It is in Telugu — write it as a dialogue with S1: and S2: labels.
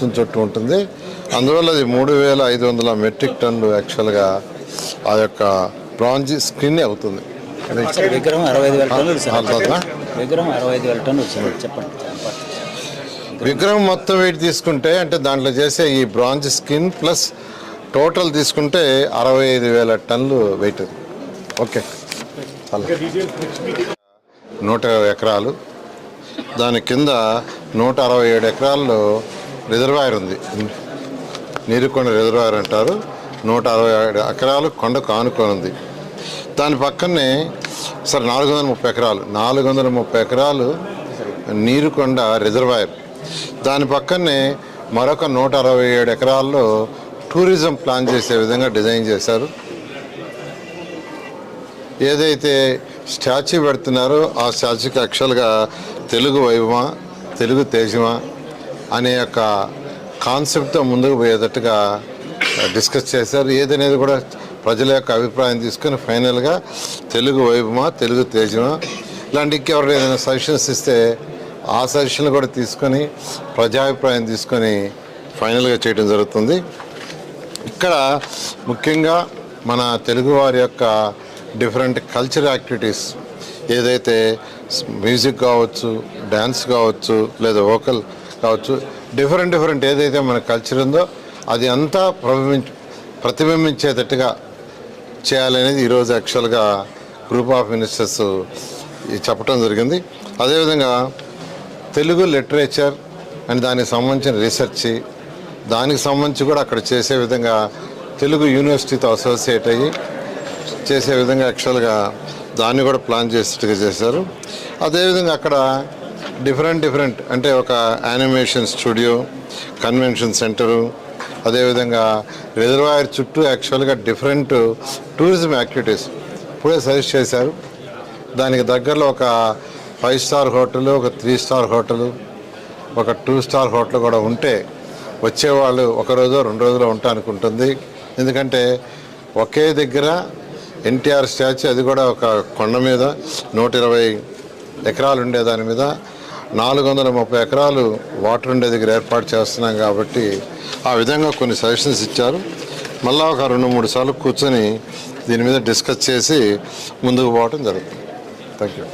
S1: సముద్రం చుట్టూ ఉంటుంది. అందువల్ల అది మూడు వేల ఐదు వందల మెట్రిక్ టన్నులు యాక్చువల్గా ఆ యొక్క బ్రాంజ్ స్క్రీన్ అవుతుంది.
S2: విగ్రహం అరవై ఐదు వేల టన్నులు సార్.
S1: అర్థమవుతుందా?
S2: విగ్రహం అరవై ఐదు వేల టన్నులు సార్. చెప్పండి. చెప్పండి.
S1: విగ్రహం మొత్తం వెయిట్ తీసుకుంటే అంటే దాంట్లో చేసే ఈ బ్రాంజ్ స్కిన్ ప్లస్ టోటల్ తీసుకుంటే అరవై ఐదు వేల టన్నులు వెయిట్ ఓకే. నూట ఇరవై ఎకరాలు. దాని కింద నూట అరవై ఏడు ఎకరాల్లో రిజర్వాయర్ ఉంది. నీరుకొండ రిజర్వాయర్ అంటారు. నూట అరవై ఏడు ఎకరాలు కొండకు ఆనుకొని ఉంది. దాని పక్కనే సరే నాలుగు వందల ముప్పై ఎకరాలు. నాలుగు వందల ముప్పై ఎకరాలు నీరుకొండ రిజర్వాయర్. దాని పక్కనే మరొక నూట అరవై ఏడు ఎకరాల్లో టూరిజం ప్లాన్ చేసే విధంగా డిజైన్ చేశారు. ఏదైతే స్టాచ్యూ పెడుతున్నారో ఆ స్టాచ్యూకి యాక్చువల్గా తెలుగు వైభవమా తెలుగు తేజమా అనే యొక్క కాన్సెప్ట్తో ముందుకు పోయేటట్టుగా డిస్కస్ చేశారు. ఏదనేది కూడా ప్రజల యొక్క అభిప్రాయం తీసుకొని ఫైనల్గా తెలుగు వైభవమా తెలుగు తేజమా ఇలాంటి ఇంకెవరు ఏదైనా సజెషన్స్ ఇస్తే ఆ సజెషన్లు కూడా తీసుకొని ప్రజాభిప్రాయం తీసుకొని ఫైనల్గా చేయడం జరుగుతుంది. ఇక్కడ ముఖ్యంగా మన తెలుగు వారి యొక్క డిఫరెంట్ కల్చర్ యాక్టివిటీస్ ఏదైతే మ్యూజిక్ కావచ్చు డ్యాన్స్ కావచ్చు లేదా వోకల్ కావచ్చు. డిఫరెంట్ డిఫరెంట్ ఏదైతే మన కల్చర్ ఉందో అది అంతా ప్రతిబింబ ప్రతిబింబించేటట్టుగా చేయాలనేది ఈరోజు యాక్చువల్గా గ్రూప్ ఆఫ్ మినిస్టర్స్ చెప్పడం జరిగింది. అదేవిధంగా తెలుగు లిటరేచర్ అండ్ దానికి సంబంధించిన రీసెర్చ్ దానికి సంబంధించి కూడా అక్కడ చేసే విధంగా తెలుగు యూనివర్సిటీతో అసోసియేట్ అయ్యి చేసే విధంగా యాక్చువల్గా దాన్ని కూడా ప్లాన్ చేసేట్టుగా చేశారు. అదేవిధంగా అక్కడ డిఫరెంట్ డిఫరెంట్ అంటే ఒక యానిమేషన్ స్టూడియో కన్వెన్షన్ సెంటరు అదేవిధంగా రిజర్వాయర్ చుట్టూ యాక్చువల్గా డిఫరెంట్ టూరిజం యాక్టివిటీస్ ఇప్పుడే సజెస్ట్ చేశారు. దానికి దగ్గరలో ఒక ఫైవ్ స్టార్ హోటల్ ఒక త్రీ స్టార్ హోటల్ ఒక టూ స్టార్ హోటల్ కూడా ఉంటే వచ్చేవాళ్ళు ఒక రోజు రెండు రోజులు ఉండటానికి ఉంటుంది ఎందుకంటే ఒకే దగ్గర ఎన్టీఆర్ స్టాచ్యూ అది కూడా ఒక కొండ మీద నూట ఇరవై ఎకరాలు ఉండే దాని మీద నాలుగు వందల ముప్పై ఎకరాలు వాటర్ ఉండే దగ్గర ఏర్పాటు చేస్తున్నాం కాబట్టి ఆ విధంగా కొన్ని సజెషన్స్ ఇచ్చారు. మళ్ళా ఒక రెండు మూడు సార్లు కూర్చొని దీని మీద డిస్కస్ చేసి ముందుకు పోవటం జరుగుతుంది. Thank you